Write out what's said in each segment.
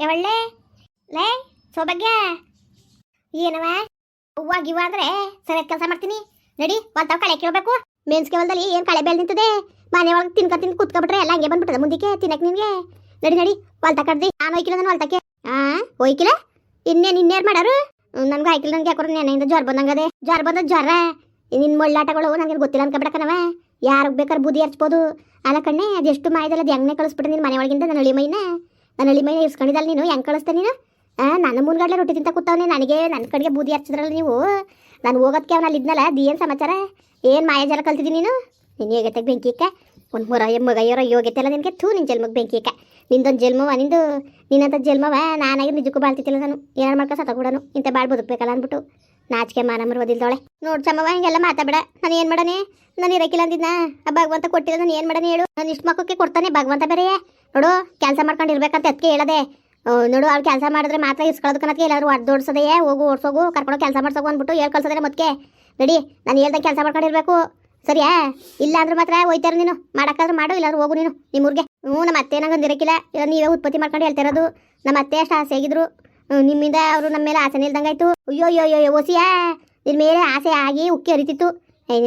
ಯಾವಳ್ಳೆ? ಲೇ, ಸೌಭಾಗ್ಯ. ಏನವ? ಹೂವ ಗಿವ ಅಂದ್ರೆ ಸರಿಯಾದ ಕೆಲಸ ಮಾಡ್ತೀನಿ. ನಡಿ ಹೊಲ್ತಾವ್ ಕಳೆ ಕೇಳ್ಬೇಕು ಮೆನ್ಸ್ಗೆ ಹೊಲದಲ್ಲಿ ಏನ್ ಕಳೆ ಬೆಳೆ ನಿಂತದೆ? ಮನೆ ಒಳಗೆ ತಿನ್ಕ ತಿನ್ ಕುತ್ಕೊಬಿಟ್ರೆ ಎಲ್ಲ ಹಂಗೆ ಬಂದ್ಬಿಟ್ಟದ ಮುಂದಕ್ಕೆ ತಿನ್ನಕ್ ನಿನ್ಗೆ? ನಡಿ ನಡಿ, ಹೊಲ್ತಾ ಕಡ್ದಿ. ನಾನು ಹೋಯ್ಕಿಲ್ಲ ನಾನು ಹೊಲ್ತಕ್ಕೆ. ಆ, ಹೋಯ್ಕಿಲ್ಲ? ಇನ್ನೇನ್ ಇನ್ನೇನ್ ಮಾಡಾರು? ನನ್ಗೆ ಆಯ್ಕಿಲ್ಲ ನನ್ಗೆ ಯಾಕೋ ನೆನೆಯಿಂದ ಜ್ವರ ಬಂದಂಗದೆ ಜ್ವರ ಬಂದ ಜ್ವರ. ನಿನ್ ಮೊಳ್ಳಾಟಗಳು ನನಗೆ ಗೊತ್ತಿಲ್ಲ ಅನ್ಕೊಬಿಡಕನವ ಯಾರಿಗೆ ಬೇಕಾದ್ರೆ ಬುದ್ಧಿ ಹರ್ಚ್ಬೋದು. ಅಲ್ಲ ಕಣ್ಣೆ, ಅದೆಷ್ಟು ಮಾಯದಲ್ಲ ಅದು ಹೆಂಗ್ನೆ ಕಳಿಸ್ಬಿಟ್ಟೆ ನಿನ್ನ ಮನೆ ಒಳಗಿಂದ ನನ್ನ ಹಳಿ ಮೈನ? ನನ್ನ ಹಳಿ ಮೈನ ಇರ್ಸ್ಕೊಂಡಿದ್ದಲ್ಲ ನೀನು, ಹೆಂಗೆ ಕಳಿಸ್ತೆ ನೀನು? ನನ್ನ ಮುಂದ್ಗಡೆ ರೊಟ್ಟಿ ತಿಂತ ಕೂತವನೆ, ನನಗೆ ನನ್ನ ಕಡೆಗೆ ಬೂದಿ ಹಚ್ಚಿದ್ರಲ್ಲ ನೀವು. ನಾನು ಹೋಗೋದಕ್ಕೆ ಅವನಲ್ಲಿ ಇದ್ನಲ್ಲ, ಅದು ಏನು ಸಮಾಚಾರ? ಏನು ಮಾಯಾಜಾಲ ಕಲ್ತಿದ್ದೀನಿ ನೀನು? ನೀನು ಬೆಂಕಿ ಇಕ್ಕ. ಒಂದು ಮೂರ ಮಗ ಇರೋ ಯೋಗ್ಯತೆ ಎಲ್ಲ ನಿನಗೆ, ಥೂ ನಿನ್ನ ಜನ್ಮಕ್ಕೆ ಬೆಂಕಿಕ್ಕ ನಿಂದೊಂದು ಜನ್ಮವ, ನಿಂದು ನಿನ್ನಂಥ ಜನ್ಮವ ನಾನಾಗಿ ನಿಜಕ್ಕೂ ಬಾಳ್ತಿತ್ತಿಲ್ಲ ನಾನು. ಏನಾರು ಮಾಡ್ಕೊ ಸತ್ತ ಕೂಡನು ಇಂಥ ಬಾಳ್ ಬದುಕಬೇಕಲ್ಲ ಅಂದ್ಬಿಟ್ಟು. ನಾಚಿಕೆ ಮಾನ ಓದಿಲ್ದೋಳೆ ನೋಡ್ ಚಮ್ಮವ ಹಿಂಗೆಲ್ಲ ಮಾತಾಬೇಡ ನಾನು ಏನು ಮಾಡನೆ? ನಾನು ಇರಕಿಲ್ಲ ಅಂದಿದ್ನ. ಆ ಭಗವಂತ ಕೊಟ್ಟಿಲ್ಲ, ನಾನು ಏನು ಮಾಡನೆ ಹೇಳು? ನಾನು ಇಷ್ಟು ಮಕ್ಕಕ್ಕೆ ಕೊಡ್ತಾನೆ ಭಗವಂತ ಬೇರೆಯೇ. ನೋಡು, ಕೆಲಸ ಮಾಡ್ಕೊಂಡು ಇರ್ಬೇಕಂತ ಅದಕ್ಕೆ ಹೇಳದೆ. ನೋಡು ಅವ್ರು ಕೆಲಸ ಮಾಡಿದ್ರೆ ಮಾತ್ರ ಇಸ್ಕೊಳ್ಳೋದು ಕನಕ್ಕೆ ಎಲ್ಲಾದ್ರು ಒಡ್ದೋಡ್ಸದೆಯೇ ಹೋಗು, ಓಡ್ಸೋಗು ಕರ್ಕೊಂಡು ಕೆಲಸ ಮಾಡ್ಸೋಗು ಅಂದ್ಬಿಟ್ಟು ಹೇಳಿ ಕಳ್ಸೋದ್ರೆ ಮತ್ತೆ ನಡಿ, ನಾನು ಹೇಳ್ದೆ ಕೆಲಸ ಮಾಡ್ಕೊಂಡಿರ್ಬೇಕು. ಸರಿಯಾ? ಇಲ್ಲ ಅಂದ್ರೆ ಮಾತ್ರ ಹೋಯ್ತಾರೆ ನೀನು. ಮಾಡಕ್ಕಾದ್ರೆ ಮಾಡು, ಇಲ್ಲಾಂದ್ರೆ ಹೋಗು ನೀನು, ನಿಮ್ಮೂರ್ಗೆ. ಹ್ಞೂ ನಮ್ಮ ಅತ್ತೆ ನಂಗೆ ಇರಕ್ಕಿಲ್ಲ ನೀವೇ ಉತ್ಪತ್ತಿ ಮಾಡ್ಕೊಂಡು ಹೇಳ್ತಿರೋದು. ನಮ್ಮ ಅತ್ತೆ ಅಷ್ಟು ಆಸೆ ಆಗಿದ್ರು ನಿಮ್ಮಿಂದ ಅವರು ನಮ್ಮ ಮೇಲೆ ಆಸೆ ನಿಲ್ದಂಗಾಯ್ತು ಅಯ್ಯೋ ಅಯ್ಯೋ ಅಯ್ಯೋ ಓಸಿಯಾ ನಿನ್ನ ಮೇಲೆ ಆಸೆ ಆಗಿ ಉಕ್ಕಿ ಹರಿತಿತ್ತು.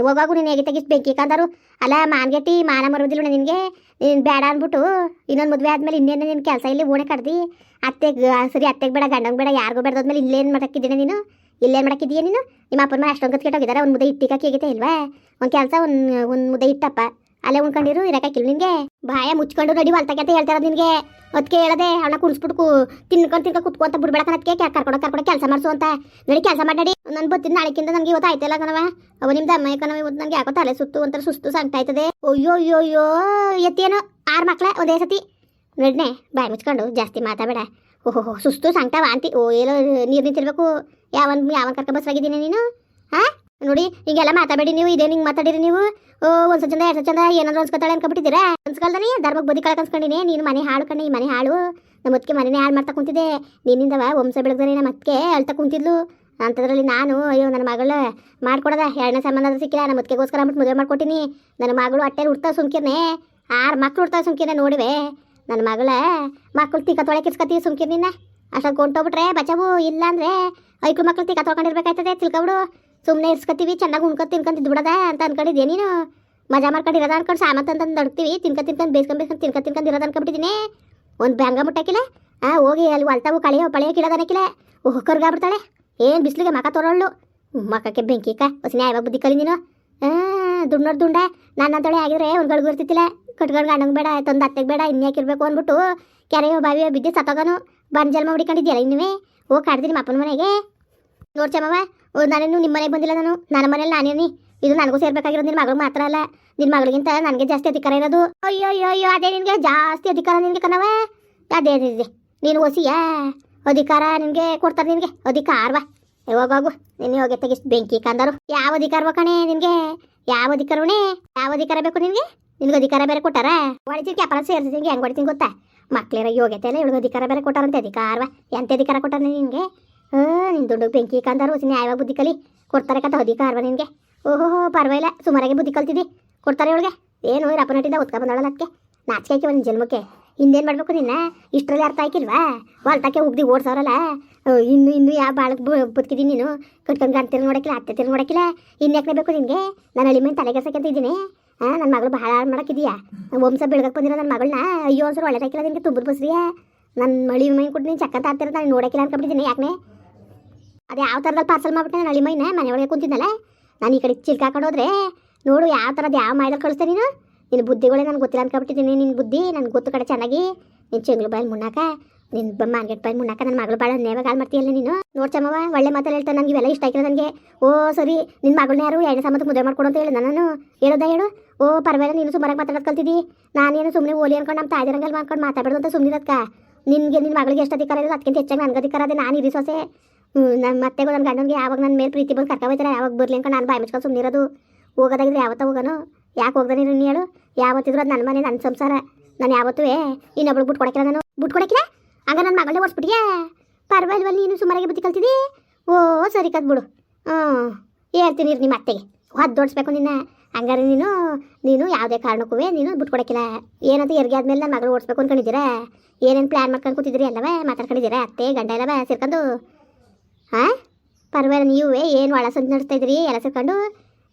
ಹೋಗಾಗು, ನೀನು ಹೇಗೆ ತೆಗಿಸ್ ಬೆಂಕಿ ಕಂದರು ಅಲ್ಲ, ಮಾನ್ಗೆಟ್ಟಿ, ಮಾನ ಮರೋದಿಲ್ಲ ನಿನಗೆ? ನೀನು ಬೇಡ ಅಂದ್ಬಿಟ್ಟು ಇನ್ನೊಂದು ಮದುವೆ ಆದಮೇಲೆ ಇನ್ನೇನು ನಿನ್ನ ಕೆಲಸ ಇಲ್ಲಿ ಓಣೆ ಕಡ್ದು? ಅತ್ತೆಗೆ ಸರಿ, ಅತ್ತೆಗೆ ಬೇಡ, ಗಂಡಂಗೆ ಬೇಡ, ಯಾರಿಗೂ ಬೇಡದಾದ್ಮೇಲೆ ಇಲ್ಲೇನು ಮಾಡಕ್ಕಿದ್ದೀನಿ ನೀನು? ಇಲ್ಲೇನು ಮಾಡಕ್ಕಿದ್ದೀಯ ನೀನು? ನಿಮ್ಮ ಅಪ್ಪನ ಮನೆ ಅಷ್ಟೊಂದು ಕೆಟ್ಟೋಗಿದ್ದಾರೆ ಒಂದು ಮುದ್ದೆ ಇಟ್ಟಿಕ್ಕೆ ಹೇಗಿದೆ ಇಲ್ವಾ? ಒಂದು ಕೆಲಸ, ಒಂದು ಒಂದು ಮುದ್ದೆ ಇಟ್ಟಪ್ಪ ಅಲ್ಲೇ ಉಣ್ಕೊಂಡಿರು ಇರಕಾಕಿಲ್ಲ ನಿನ್ಗೆ? ಬಾಯ ಮುಚ್ಕೊಂಡು ನಡಿ ಹೊಲ್ತಕ್ಕೆ ಅಂತ ಹೇಳ್ತಾರ ನಿನ್ಗೆ. ಅದಕ್ಕೆ ಹೇಳದೆ ಅವನ ಕುಣಿಸ್ಬಿಟ್ಕು, ತಿನ್ಕೊಂಡು ತಿನ್ಕೊಂಡು ಕುತ್ಕೊಂತ ಬಿಡ್ಬೇಡ ಅದಕ್ಕೆ ಕರ್ಕೊಂಡು ಕರ್ಕೊಂಡು ಕೆಲಸ ಮಾಡಿಸು ಅಂತ. ನಡಿ ಕೆಲಸ ಮಾಡಿ ನಾನು ಬರ್ತೀನಿ ನಾಳೆಕಿಂತ ನನಗೆ ಇವತ್ತು ಆಯ್ತಲ್ಲ ಕಣವ ಅವ ನಿಮ್ದು ಅಮ್ಮ ಕಣವ ಇವತ್ತು ನನಗೆ ಯಾಕೋ ತಲೆ ಸುತ್ತು ಒಂಥರ ಸುಸ್ತು ಸಂಕಟ ಆಯ್ತದೆ ಅಯ್ಯೋ ಅಯ್ಯೋ ಅಯ್ಯೋ ಎತ್ತೇನೋ ಆರು ಮಕ್ಳ ಒಂದೇ ಸತಿ. ನಡ್ನೆ, ಬಾಯಿ ಮುಚ್ಕೊಂಡು ಜಾಸ್ತಿ ಮಾತಾಬೇಡ ಓಹೋ ಸುಸ್ತು ಸಂಗ್ತಾವ ವಾಂತಿ ಓ, ಏನೋ ನೀರು ನಿಂತಿರ್ಬೇಕು. ಯಾವನ್ ಯಾವನ್ ಕರ್ಕ ಬಸ್ಸಾಗಿದ್ದೀನಿ ನೀನು? ಹಾ ನೋಡಿ, ಹಿಂಗೆಲ್ಲ ಮಾತಾಡಬೇಡಿ ನೀವು, ಇದೇ ನಿಂಗೆ ಮಾತಾಡಿರಿ ನೀವು. ಓ, ಒಂದ್ಸ ಚಂದ ಎರಡು ಚಂದ, ಏನಾದ್ರು ಅನ್ಸ್ಕೊತಾಳೆ ಅನ್ಕೊಬಿಟ್ಟಿದ್ದೀರಾ? ಅನ್ಸ್ಕೊಳ್ದಾನೆ ಧರ್ಮಕ್ಕೆ ಬದಿ ಕಳಕ್ ಅನ್ಸ್ಕೊಂಡಿನಿ ನೀನು ಮನೆ ಹಾಳು ಕಣ್ಣಿ ಮನೆ ಹಾಳು. ನಮ್ಮ ಅದಕ್ಕೆ ಮನೆನೇ ಹಾಳು ಮಾಡ್ತಾ ಕುಂತಿದ್ದೆ. ನಿನ್ನಿಂದವ ವಂಶ ಬೆಳಗ್ದಾನೆ ನಮ್ಮ ಅದಕ್ಕೆ ಅಳ್ತಾ ಕುಂತಿದ್ಲು. ಅಂಥದ್ರಲ್ಲಿ ನಾನು, ಅಯ್ಯೋ, ನನ್ನ ಮಗಳು ಮಾಡ್ಕೊಡದ. ಎರಡನೇ ಸಂಬಂಧ ಸಿಕ್ಕಿಲ್ಲ, ನಮ್ಮ ಅದಕ್ಕೆಗೋಸ್ಕರ ಅಂದ್ಬಿಟ್ಟು ಮದುವೆ ಮಾಡ್ಕೊಟ್ಟಿನಿ. ನನ್ನ ಮಗಳು ಅಟ್ಟೆಲಿ ಹುಡ್ತಾ ಸುಮ್ಕಿರ್ನೆ. ಆರು ಮಕ್ಳು ಹುಡ್ತಾ ಸುಮ್ಕಿರ್ನೆ ನೋಡಿವೆ. ನನ್ನ ಮಗಳ ಮಕ್ಕಳು ತೀಕ ತೊಳೆ ಕಿಸ್ಕತಿ ಸುಮ್ಕಿರ್ನಿನ್ನ ಅಷ್ಟೊಂದು ಕೊಂಟೋಗ್ಬಿಟ್ರೆ ಬಚಾವು ಇಲ್ಲ ಅಂದರೆ ಐಕ್ಳು ಮಕ್ಳು ತೀಕ ತೊಳ್ಕೊಂಡಿರ್ಬೇಕಾಯ್ತದೆ, ತಿಳ್ಕೊಬಿಡು. ಸುಮ್ಮನೆ ಇರ್ಸ್ಕೊತೀವಿ, ಚೆನ್ನಾಗಿ ಉಣ್ಕೊ ತಿನ್ಕೊಂತಿದ್ ಬಿಡದ ಅಂತ ಅನ್ಕೊಂಡಿದ್ದೆ. ನೀನು ಮಜಾ ಮಾಡ್ಕೊಂಡು ಇರೋದ ಅನ್ಕೊಂಡು ಸಾಮಾನ್ ತಂದು ನಡ್ತೀವಿ ತಿನ್ಕೊಂಡು ತಿನ್ಕೊಂಡು ಬೇಸ್ಕೊಂಡ್ ಬೇಸ್ಕೊಂಡು ತಿನ್ಕೊಂಡ್ ತಿನ್ಕೊಂಡು ಇರೋದು ಅನ್ಕೊಂಬಿಟ್ಟಿದ್ದೀನಿ ಒಂದು ಬ್ಯಾಂಗ ಮುಟ್ಟಾಕಿಲ್ಲ ಆ, ಹೋಗಿ ಅಲ್ಲಿ ಹೊಲ್ತಾವು ಕಳೆಯೋ ಪಳೆಯೋ ಓ ಓಹ್ ಕರ್ಗಾಬಿಡ್ತಾಳೆ ಏನು ಬಿಸಿಲಿಗೆ ಮಕ ತೊರಳು ಮಕಕ್ಕೆ ಬೆಂಕಿ ಕ ಯಾವಾಗ ಬುದ್ಧಿ ಕಲಿ ನೀನು. ದುಂಡೋರ್ ದುಂಡ, ನಾನು ಅಂತೇಳಿ ಆಗಿದ್ರೆ ಒಂದು ಗಳಿಗೂ ಇರ್ತಿತ್ತಿಲ್ಲ ಕಟ್ಕೊಂಡು ಗಂಡಂಗೆ ಬೇಡ, ತಂದು ಅತ್ತೆಗೆ ಬೇಡ ಇನ್ಯಾಕಿರ್ಬೇಕು ಅಂದ್ಬಿಟ್ಟು ಕೆರೆಯೋ ಬಾವಿಯೋ ಬಿದ್ದು ಸತ್ತೋಗನು. ಬಂದು ಜನ್ಮ ಹುಡಿಕೊಂಡಿದ್ದೀಯಲ್ಲ ಇನ್ನುವೇ? ಹೋಗಿ ಕಾಡ್ತೀನಿ ನಿಮ್ಮ ಅಪ್ಪನ ಮನೆಗೆ ನೋಡ್ಚಮ್ಮವ ನಾನೇನು ನಿಮ್ಮ ಮನೆಗೆ ಬಂದಿಲ್ಲ ನಾನು. ನನ್ನ ಮನೇಲಿ ನಾನೇನಿ ಇದು ನನಗೂ ಸೇರ್ಬೇಕಾಗಿರೋದು ನಿನ್ನ ಮಗಳಿಗೆ ಮಾತ್ರ ಅಲ್ಲ. ನಿನ್ನ ಮಗಳಿಗಿಂತ ನನಗೆ ಜಾಸ್ತಿ ಅಧಿಕಾರ ಇರೋದು. ಅಯ್ಯೋ ಅಯ್ಯೋ ಅಯ್ಯೋ ಅದೇ ನಿನಗೆ ಜಾಸ್ತಿ ಅಧಿಕಾರ ನಿನಗೆ ಕಣವ ಅದೇ ಅದೇ ನೀನು ಓಸಿಯಾ ಅಧಿಕಾರ ನಿನಗೆ ಕೊಡ್ತಾರೆ ನಿನಗೆ. ಅಧಿಕಾರವಾ. ಯಾವಾಗು ನಿನ್ನೆ ಹೋಗಿ ತೆಗಿಸ್ ಬೆಂಕಿ ಕಂದರು. ಯಾವ ಅಧಿಕಾರವ ಕಣೆ ನಿನಗೆ? ಯಾವ ಅಧಿಕಾರವೇ ಯಾವ ಅಧಿಕಾರ ಬೇಕು ನಿನಗೆ? ನಿನಗೆ ಅಧಿಕಾರ ಬೇರೆ ಕೊಟ್ಟಾರ? ಹೊಡಿತೀನಿ ಕ್ಯಾಪರ ಸೇರಿಸ್ತೀನಿ ಹೆಂಗೆ ಹೊಡಿತೀನಿ ಗೊತ್ತಾ? ಮಕ್ಳಿರ ಯೋಗ್ಯತೆ ಇಲ್ಲ, ಇವಳಿಗೆ ಅಧಿಕಾರ ಬೇರೆ ಕೊಟ್ಟಾರಂತೆ ಅಧಿಕಾರವಾ. ಎಂತ ಅಧಿಕಾರ ಕೊಟ್ಟಾರ ನಿನಗೆ? ಹಾ ನಿನ್ ದುಡ್ಡು ಬೆಂಕಿ ಕಂದರು ನ್ಯಾಯವಾಗಿ ಬುದ್ಧಿ ಕಲಿ. ಕೊಡ್ತಾರೆ ಕಥ ಅರ್ವ ನಿನಗೆ. ಓಹೋ ಪರವಾಗಿಲ್ಲ ಸುಮಾರಾಗಿ ಬುದ್ಧಿ ಕಲ್ತಿದ್ದಿ ಕೊಡ್ತಾರೆ ಇವಳಿಗೆ. ಏನು ರಪ್ಪ ನಟಿಂದ ಒತ್ಕ ಬಂದಳ ಅದಕ್ಕೆ ನಾಚಿಕೆ ಆಕೆ ಒಂದು ಜನ್ಮಕ್ಕೆ. ಹಿಂದೇನು ಮಾಡಬೇಕು ನಿನ್ನ? ಇಷ್ಟರಲ್ಲಿ ಅರ್ಥ ಆಯ್ಕಿಲ್ವಾ ಹೊಲ್ತಕ್ಕೆ ಉಗ್ದಿ ಓಡ್ಸವ್ರಲ್ಲ ಅಹ್, ಇನ್ನು ಇನ್ನು ಯಾವ ಬಾಳಕ್ಕೆ ಬದುಕಿದ್ದೀನಿ ನೀನು? ಕಟ್ಕೊಂಡು ಗಂಟೆ ತಿರ್ಗಿ ನೋಡಕ್ಕಿಲ್ಲ ಅತ್ತೆ ತಿರ್ಗಿ ನೋಡಕ್ಕಿಲ್ಲ ಇನ್ಯಾಕೆ ಬೇಕು ನಿನಗೆ? ನಾನು ಅಳಿ ಮೇಲೆ ತಲೆಗೆಸಕ್ಕೆ ಇದ್ದೀನಿ. ಹಾಂ ನನ್ನ ಮಗಳು ಭಾಳ ಹಾಳು ಮಾಡಕ್ಕಿದೀಯಾ ವಂಶ ಬೆಳಗಕ್ಕೆ ಬಂದಿರೋ ನನ್ನ ಮಗಳನ್ನ ಅಯ್ಯೋ ಒಂದ್ಸರು ಒಳ್ಳೆದಾಕಿಲ್ಲ ನಿನಗೆ ತುಂಬದ ಬಸ್ರಿಯಾ? ನನ್ನ ಮಳಿ ಮೈ ಕೊಟ್ಟು ನೀನು ಚಕ್ಕಂತ ಆಗ್ತಿರೋ ನಾನು ನೋಡಕ್ಕಿಲ್ಲ ಅನ್ಕೊಂಬಿಟ್ಟಿದ್ದೀನಿ ಯಾಕೆ ಅದು ಯಾವ ಥರದಲ್ಲಿ ಪಾರ್ಸಲ್ ಮಾಡ್ಬಿಟ್ಟೆ ನಳಿ ಮೈನ ಮನೆ ಒಳಗೆ ಕುಂತಿದ್ದಲ್ಲ ನಾನು ಈ ಕಡೆ ಚಿಲ್ಕ ಹಾಕೊಂಡು ಹೋದ್ರೆ, ನೋಡು ಯಾವ ಥರದ್ದು ಯಾವ ಮಾಯದಲ್ಲಿ ಕಳಿಸ್ತೆ ನೀನು? ನಿನ್ನ ಬುದ್ಧಿಗಳೇ ನನಗೆ ಗೊತ್ತಿಲ್ಲ ಅಂದ್ಕೊಬಿಟ್ಟಿದ್ದೀನಿ ನಿನ್ನ ಬುದ್ಧಿ ನನಗೆ ಗೊತ್ತು ಕಡೆ ಚೆನ್ನಾಗಿ. ನಿನ್ನ ಚೆಂಗ್ಳು ಬಾಯಲ್ಲಿ ಮುನ್ನಾಕ ನಿನ್ನ ಮಾರ್ಕೆಟ್ ಬಾಯಿ ಮುನ್ನಾಕ ನನ್ನ ಮಗಳು ಭಾಳ ನೇವಾಗ ಹಾಲು ಮಾಡ್ತೀಯಲ್ಲ ನೀನು? ನೋಡ್ಚಮ್ಮವ ಒಳ್ಳೆ ಮಾತಲ್ಲಿ ಹೇಳ್ತಾ ನನಗೆ ಇವೆಲ್ಲ ಇಷ್ಟ ಆಯ್ತು ನನಗೆ. ಓ ಸರಿ ನಿನ್ನ ಮಗಳನ್ನ ಯಾರು ಎರಡನೇ ಸಂಬಂಧಕ್ಕೆ ಮದುವೆ ಮಾಡ್ಕೊಡು ಅಂತ ಹೇಳಿ ನಾನು? ಹೇಳೋದ ಹೇಳು? ಓ ಪರವಾಗಿಲ್ಲ, ನೀನು ಸುಮಾರಾಗಿ ಮಾತಾಡೋದು ಕಲ್ತಿದ್ದಿ ನಾನೇನು ಸುಮ್ಮನೆ ಓಲಿ ಅನ್ಕೊಂಡು ನಮ್ಮ ತಾಯಿರಂಗಲ್ಲಿ ಮಾಡ್ಕೊಂಡು ಮಾತಾಡೋದು ಅಂತ ಸುಮ್ಮನಿರತ್ಕ ನಿನಗೆ ನಿನ್ನ ಮಗಳಿಗೆ ಎಷ್ಟು ಅಧಿಕಾರ ಇರೋದು ಅದಕ್ಕಿಂತ ಹೆಚ್ಚಾಗಿ ನನಗೆ ಅಧಿಕಾರ ಅದೇ, ನಾನು ಇರಿ ಸೊಸೆ ನನ್ನ ಮತ್ತೆ ನನ್ನ ಗಂಡನಿಗೆ ಯಾವಾಗ ನನ್ನ ಮೇಲೆ ಪ್ರೀತಿ ಬಂದು ಕರ್ಕ ಹೋಯ್ತಾರೆ ಯಾವಾಗ ಬರಲಿ ಅಂತ ನಾನು ಬಾಯಿ ಮುಚ್ಕೊಂಡು ಸುಮ್ಮನಿರೋದು ಹೋಗೋದಾಗಿದ್ರೆ ಯಾವತ್ತ ಹೋಗೋನು. ಯಾಕೆ ಹೋಗ್ದಾನೆ ನೀನು ಹೇಳು. ಯಾವತ್ತಿದ್ರು ಅದು ನನ್ನ ಮನೆ ನನ್ನ ಸಂಸಾರ. ನಾನು ಯಾವತ್ತೂ ಇನ್ನೊಬ್ಳು ಬಿಟ್ಟು ಕೊಡಕ್ಕಿಲ್ಲ ನಾನು. ಬಿಟ್ಟು ಕೊಡಕ್ಕಿಲ್ಲ? ಹಂಗ ನನ್ನ ಮಗಳೇ ಓಡಿಸ್ಬಿಟ್ಟಿಯಾ? ಪರವಾಗಿಲ್ವಲ್ಲ ನೀನು ಸುಮಾರಾಗಿ ಬುದ್ಧಿ ಕಲ್ತಿದ್ದಿ ಓ, ಸರಿ ಕದ್ ಬಿಡು. ಹ್ಞೂ ಹೇಳ್ತೀನಿ ನಿಮ್ಮ ಅತ್ತೆಗೆ. ಹೊದ್ದು ಓಡಿಸ್ಬೇಕು ನಿನ್ನ. ಹಂಗಾರೆ ನೀನು ನೀನು ಯಾವುದೇ ಕಾರಣಕ್ಕೂ ನೀನು ಬಿಟ್ಕೊಡಕ್ಕಿಲ್ಲ ಏನಂತ ಎರ್ಗೆ ಆದಮೇಲೆ ನನ್ನ ಮಗಳು ಓಡಿಸ್ಬೇಕು ಅನ್ಕೊಂಡಿದ್ದೀರಾ? ಏನೇನು ಪ್ಲ್ಯಾನ್ ಮಾಡ್ಕೊಂಡು ಕೂತಿದ್ದೀರಿ ಅಲ್ಲವೇ ಮಾತಾಡ್ಕೊಂಡಿದ್ದೀರಾ ಅತ್ತೆ, ಗಂಡ ಎಲ್ಲವೇ ಸೇರ್ಕೊಂಡು? ಹಾಂ? ಪರವಾಗಿಲ್ಲ, ನೀವೇ ಏನು ಒಳ ಸಂಜೆ ನಡೆಸ್ತಾ ಇದ್ರಿ ಎಲ್ಲ ಸೇರ್ಕೊಂಡು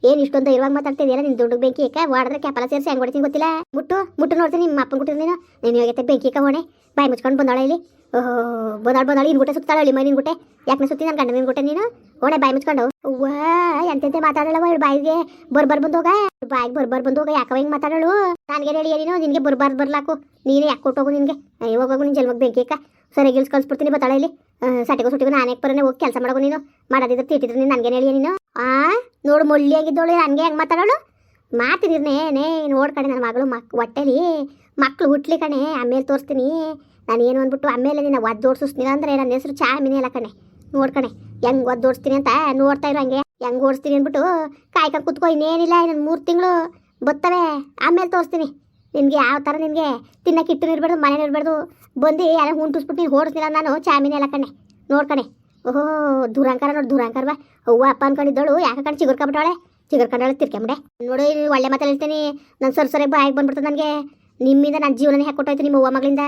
ಏನು ಇಷ್ಟೊಂದು ಇರುವಾಗ ಮಾತಾಡ್ತಾ ನಿನ್ನ ದುಡ್ಡು ಬೆಂಕಿ ಏಕ? ಹೊಡೆದ್ರೆ ಕ್ಯಾಪಲ ಸೇರಿಸಿ ಹೆಂಗೆ ಹೊಡಿತೀನಿ ಗೊತ್ತಿಲ್ಲ? ಮುಟ್ಟು ಮುಟ್ಟು ನೋಡ್ತೀನಿ, ನಿಮ್ಮ ಅಪ್ಪನ ಕೊಟ್ಟಿರಿ ನೀನು. ನೀನು ಹೋಗೈತೆ ಬೆಂಕಿ ಏಕ ಹೊಣೆ. ಬಾಯಿ ಮುಚ್ಕೊಂಡು ಬಂದಾಳೆ ಇಲ್ಲಿ. ಓಹೋ, ಬಂದಾಳು, ಬಂದಾಳ ಇನ್ಗುಟ್ಟೆ ಸುತ್ತಾಳೆ ಹಳ್ಳಿ ಮೈ ನಿನ್ಗುಟ್ಟೆ ಯಾಕೆ ಸುತ್ತಿ ನನ್ನ ಗಂಡ ನಿನ್ಗುಟ್ಟೆ ನೀನು? ಓಣೆ ಬಾಯಿ ಮುಚ್ಕೊಂಡು. ಅವ್ವಾ, ಎಂತೆಂತೆ ಮಾತಾಡಲ್ಲವ ಇವಳು ಬಾಯಿಗೆ? ಬರ್ಬರ್ ಬಂದೋಗ ಬಾಯಿಗೆ ಬರ್ಬರ್ ಬಂದೋಗ ಯಾಕವ ಹಿಂಗೆ ಮಾತಾಡಳು? ನನಗೆ ಹೇಳಿ ನೀನು ನಿನಗೆ ಬರ್ಬಾರ್ದು ಬರ್ಲಾಕು. ನೀನು ಯಾಕೆ ಕೊಟ್ಟೋಗು ನಿನಗೆ? ಹೋಗೋಗು ನಿನ್ನ ಜನ್ಮಕ್ಕೆ ಬೆಂಕಿ ಏಕ. ಸರಿ, ಗಿಲ್ಸ್ ಕಳ್ಸ್ಬಿಡ್ತೀನಿ, ಬತ್ತಾಳೆ ಇಲ್ಲಿ. ಸಟಿಗೂ ಸುಟ್ಟಿಗೂ ನಾನೇ ಪರನೇ ಹೋಗಿ ಕೆಲಸ ಮಾಡೋ ನೀನು. ಮಾಡೋದಿದ್ರೆ ತಿಟ್ಟಿದ್ರು ನೀನು ನನಗೆ ಹೇಳಿ ನೀನು? ಆ? ನೋಡು ಮೊಳ್ಳಿ ಆಗಿದ್ದೋಳು ನನಗೆ ಹೆಂಗೆ ಮಾತಾಡೋಳು. ಮಾತಿನಿರ್ನೇ ನೇ ನೋಡ್ಕಣೆ ನನ್ನ ಮಗಳು ಮಕ್, ಹೊಟ್ಟೆಲಿ. ಮಕ್ಳು ಹುಟ್ಲಿ ಕಣೆ, ಆಮೇಲೆ ತೋರಿಸ್ತೀನಿ. ನಾನು ಏನು ಅಂದ್ಬಿಟ್ಟು, ಆಮೇಲೆ ನಿನ್ನ ಒದ್ದೋಡ್ಸಿಸ್ತೀನಿ ಅಂದರೆ ನನ್ನ ಹೆಸರು ಚಾಮಿನಿ ಅಲ್ಲ ಕಣೆ. ನೋಡ್ಕಣೆ ಹೆಂಗೆ ಒದ್ದು ಓಡಿಸ್ತೀನಿ ಅಂತ ನೋಡ್ತಾ ಇರೋ ಹಂಗೆ. ಹೆಂಗೆ ಓಡಿಸ್ತೀನಿ ಅಂದ್ಬಿಟ್ಟು ಕಾಯ್ಕೊಂಡು ಕುತ್ಕೊ, ಇನ್ನೇನಿಲ್ಲ, ಇನ್ನೊಂದು ಮೂರು ತಿಂಗಳು ಬರ್ತವೆ ಆಮೇಲೆ ತೋರಿಸ್ತೀನಿ. ನಿನಗೆ ಯಾವ ಥರ ನಿನಗೆ ತಿನ್ನಕ್ಕೆ ಇಟ್ಟು ಇರಬಾರ್ದು ಮನೇಲಿ ಇರಬಾರ್ದು ಬಂದು ಯಾರೋ ತುಸ್ಬಿಟ್ಟು ನೀನು ಓಡಿಸ್ತೀರ ನಾನು, ಚಾಮಿನಿ ಎಲ್ಲ ಕಣೆ. ನೋಡ್ಕಣೆ ಓಹೋ, ದುರಂಕಾರ ನೋಡಿ ಬಾ. ಅವ್ವ, ಅಪ್ಪ ಅನ್ಕೊಂಡಿದ್ದಳು, ಯಾಕೆ ಕಣ್ ಚಿಗುರ್ಕೊಂಬಿಟ್ಟವಳೆ ಚಿಗುರ್ಕೊಂಡಾಳೆ ತಿರ್ಕೊಂಬಿಡೆ ನೋಡು ಒಳ್ಳೆ ಮಾತಲ್ಲಿ ಹೇಳ್ತೀನಿ. ನನ್ನ ಸರ್ ಸರಿ ಬಾಯಿಗೆ ಬಂದ್ಬಿಡ್ತದೆ ನನಗೆ. ನಿಮ್ಮಿಂದ ನನ್ನ ಜೀವನನೇ ಹಾಕೊಟ್ಟೋಯ್ತು ನಿಮ್ಮ ಅವ್ವ ಮಗಳಿಂದ?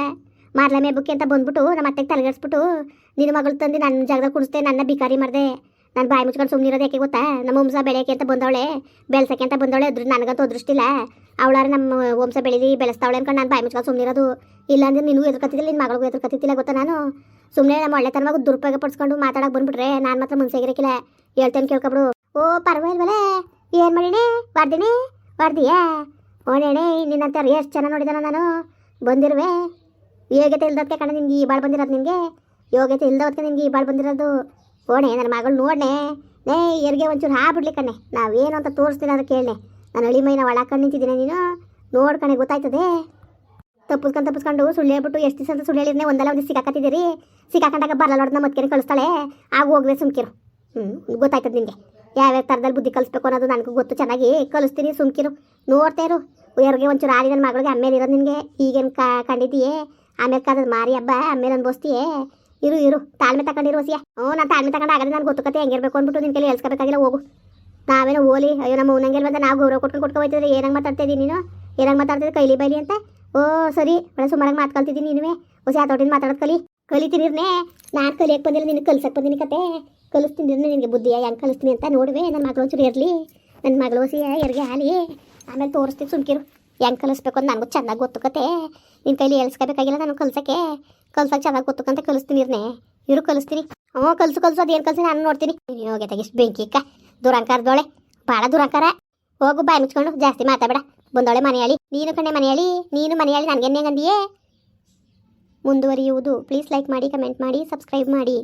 ಮಾರ್ಲ ಮೇಬಕ್ಕೆ ಅಂತ ಬಂದ್ಬಿಟ್ಟು, ನಮ್ಮ ಅತ್ತೆಗೆ ತಲೆಗೆಡ್ಸ್ಬಿಟ್ಟು ನಿನ್ನ ಮಗಳು ತಂದು ನನ್ನ ಜಾಗದಾಗ ಕುಡಿಸ್ದೆ, ನನ್ನ ಬಿಕಾರಿ ಮಾಡಿದೆ. ನಾನು ಬಾಯಿ ಮುಚ್ಕೊಂಡು ಸುಮ್ಮನಿರೋದು ಯಾಕೆ ಗೊತ್ತಾ? ನಮ್ಮ ವಂಶ ಬೆಳೆಯೋಕೆ ಅಂತ ಬಂದವಳೆ, ಬೆಳ್ಸಕ್ಕೆ ಅಂತ ಬಂದವಳೆ, ಅದ್ರ ನನಗಂತೂ ಅದೃಷ್ಟಿಲ್ಲ. ಅವಳಾರ ನಮ್ಮ ವಂಶ ಬೆಳೀಲಿ ಬೆಳೆಸ್ತಾವಳೆ ಅನ್ಕೊಂಡು ನಾನು ಬಾಯಿ ಮುಚ್ಕೊಂಡು ಸುಮ್ಮನಿರೋದು ಇಲ್ಲಾಂದ್ರೆ ನಿನಗೂ ಎದುರ್ಕತ್ತಿದ್ದಿಲ್ಲ ನಿನ್ನ ಮಗಳಿಗೂ ಎದುರ್ಕತ್ತಿದ್ದಿಲ್ಲ ಗೊತ್ತಾ ನಾನು? ಸುಮ್ಮನೆ ನಮ್ಮ ಒಳ್ಳೆತನವಾಗ ದುರುಪಯೋಗ ಪಡಿಸ್ಕೊಂಡು ಮಾತಾಡಕ್ಕೆ ಬಂದ್ಬಿಟ್ರೆ ನಾನು ಮಾತ್ರ ಮುನ್ಸಾಗಿರಕ್ಕಿಲ್ಲ ಹೇಳ್ತೇನೆ ಕೇಳ್ಕೊಬಿಡು. ಓ ಪರವಾಗಿಲ್ವಲ್ಲ ಏನು ಮಾಡೀನಿ? ಬರ್ದೀನಿ ಬಾರ್ದಿಯಾ ಓಣೇಣೆ ನಿನ್ನಂತ ಎಷ್ಟು ಚೆನ್ನಾಗಿ ನೋಡಿದಾನ ನಾನು. ಬಂದಿರುವೆ. ಯೋಗ್ಯತೆ ಇಲ್ದೋದಕ್ಕೆ ಕಣ ನಿನ್ಗೆ ಈ ಬಾಳು ಬಂದಿರೋದು ನಿನಗೆ. ಯೋಗ್ಯತೆ ಇಲ್ದೋದಕ್ಕೆ ನಿನ್ಗೆ ಈ ಬಾಳು ಬಂದಿರೋದು. ಓಣೆ ನನ್ನ ಮಗಳು ನೋಡ್ನೆ. ನೇ ಎರಿಗೆ ಒಂಚೂರು ಹಾಬಿಡ್ಲಿ ಕಣ್ಣೆ. ನಾವೇನು ಅಂತ ತೋರಿಸ್ತೀನಿ ಅಂತ ಕೇಳನೆ. ನಾನು ಹಳಿ ಮೈನ ಒಳಕಂಡು ನಿಂತಿದ್ದೀನಿ ನೀನು. ನೋಡ್ಕಣೆ ಗೊತ್ತಾಯ್ತದೆ? ತಪ್ಪಿಸ್ಕೊಂಡು ತಪ್ಪಿಸ್ಕೊಂಡು ಸುಳ್ಳು ಹೇಳ್ಬಿಟ್ಟು ಎಷ್ಟು ದಿವಸ ಅಂತ ಸುಳ್ಳು ಹೇಳಿದ್ರೆ ಒಂದಲ್ಲ ಒಂದು ಸಿಕ್ಕಾಕತ್ತಿದ್ದೀರಿ? ಸಿಕ್ಕಾಕೊಂಡಾಗ ಬರಲ್ಲ ನಮ್ಮ ಕೇಳಿ ಕಳಿಸ್ತಾಳೆ? ಆಗ ಹೋಗ್ಬೇಕು ಸುಮ್ಕಿರು. ಹ್ಞೂ ಗೊತ್ತಾಯ್ತದೆ ನಿನಗೆ ಯಾವ್ಯಾವ ಥರದಲ್ಲಿ ಬುದ್ಧಿ ಕಲಿಸ್ಬೇಕು ಅನ್ನೋದು ನನಗೂ ಗೊತ್ತು. ಚೆನ್ನಾಗಿ ಕಲಿಸ್ತೀನಿ, ಸುಮ್ಕಿರು. ನೋಡ್ತಾ ಇರು. ಯಾರಿಗೆ ಒಂಚೂರು ಆಡಿ ನನ್ನ ಮಗಳಿಗೆ ಆಮೇಲೆ ಇರೋದು ನಿನಗೆ. ಈಗೇನು ಕಂಡಿದ್ದೀಯೇ? ಆಮೇಲೆ ಕಾದ ಮಾರಿ ಹಬ್ಬ, ಆಮೇಲೆ ಅನ್ಬೋಸ್ತೀಯೇ ಇರು ಇರು. ತಾಳ್ಮೆ ತಗೊಂಡಿರು ಓ ಹ್ಞೂ, ನಾನು ತಾಳ್ಮೆ ತಗೊಂಡು ಆಗದೆ ನಾನು ಗೊತ್ತು ಕತೆ ಹೆಂಗಿರ್ಬೇಕು ಅಂದ್ಬಿಟ್ಟು ನಿನ್ನ ಕೈಲಿ ಹೇಳ್ಸ್ಕೋಬೇಕಾಗಿಲ್ಲ ಹೋಗು. ನಾವೇನೋ ಓಲಿ, ಅಯ್ಯೋ, ನಮ್ಮ ಉನ್ನಂಗೆಲ್ ಬಂದ ನಾವು ಗೌರವ ಕೊಟ್ಕೊಂಡು ಕೊಟ್ಕೊ ಹೋಯ್ತಿದ್ರೆ ಏನಂಗೆ ಮಾತಾಡ್ತಾ ಇದ್ದೀನಿ ನೀನು? ಏನಂಗೆ ಮಾತಾಡ್ತಿದ್ದೆ? ಕೈಲಿ ಬೈಲಿ ಅಂತ? ಓ, ಸರಿ. ಒಳ್ಳೆ ಸುಮಾರಾಗಿ ಮಾತು ಕಲ್ತಿದ್ದೀನಿ ನೀನುವೇ ಹೊಸ ಆತೋಟಿನ ಮಾತಾಡೋದು ಕಲಿ. ಕಲಿತೀನಿರ್ನೇ ನಾನು ಕಲಿಯಕ್ಕೆ ಬಂದಿಲ್ಲ, ನಿನಗೆ ಕಲ್ಸಕ್ಕೆ ಬಂದಿನಿ ಕತೆ. ಕಲಿಸ್ತೀನಿ ನಿನಗೆ ಬುದ್ಧಿಯ ಹೆಂಗೆ ಕಲಿಸ್ತೀನಿ ಅಂತ ನೋಡುವೆ. ನನ್ನ ಮಗಳು ಒಂಚೂರು ಇರಲಿ. ನನ್ನ ಮಗಳು ಹೊಸಿಯ ಎರ್ಗೆ ಹಾಲಿ. ಆಮೇಲೆ ತೋರಿಸ್ತೀನಿ ಸುಮ್ಕಿರು. ಹೆಂಗೆ ಕಲಿಸ್ಬೇಕು ಅಂತ ನನಗೂ ಚೆನ್ನಾಗಿ ಗೊತ್ತು ಕತೆ ನಿನ್ನ ಕೈಲಿ ಎಲ್ಸ್ಕೋಬೇಕಾಗಿಲ್ಲ ನಾನು ಕಲ್ಸಕ್ಕೆ. ಕಲ್ಸಕ್ಕೆ ಚೆನ್ನಾಗಿ ಗೊತ್ತಕ್ಕಂತ ಕಲಿಸ್ತೀನಿ ಇರ್ನೇ. ಇರು ಕಲಿಸ್ತೀನಿ. ಹ್ಞೂ, ಕಲ್ಸು ಕಲ್ಸು. ಅದೇನು ಕಲ್ಸಿ ನಾನು ನೋಡ್ತೀನಿ. ಹೋಗಿ ತೆಗಿಸ್ ಬೆಂಕಿ ಅಕ್ಕ. ದುರಂಕಾರದೋಳೆ. ಭಾಳ ದುರಂಕಾರ. ಹೋಗು, ಬಾಯಿ ಮುಚ್ಕೊಂಡು. ಜಾಸ್ತಿ ಮಾತಾಬೇಡ ಬಂದೋಳೆ ಮನೆಯಾಳಿ ನೀನು ಕಣ್ಣೆ ಮನೆಯಾಳಿ ನೀನು ಮನೆಯಾಳಿ ನನಗೆನ್ನೇ ಗಂದಿಯೇ ಮುಂದುವರಿಯುವುದು. ಪ್ಲೀಸ್ ಲೈಕ್ ಮಾಡಿ ಕಮೆಂಟ್ ಮಾಡಿ ಸಬ್ಸ್ಕ್ರೈಬ್ ಮಾಡಿ.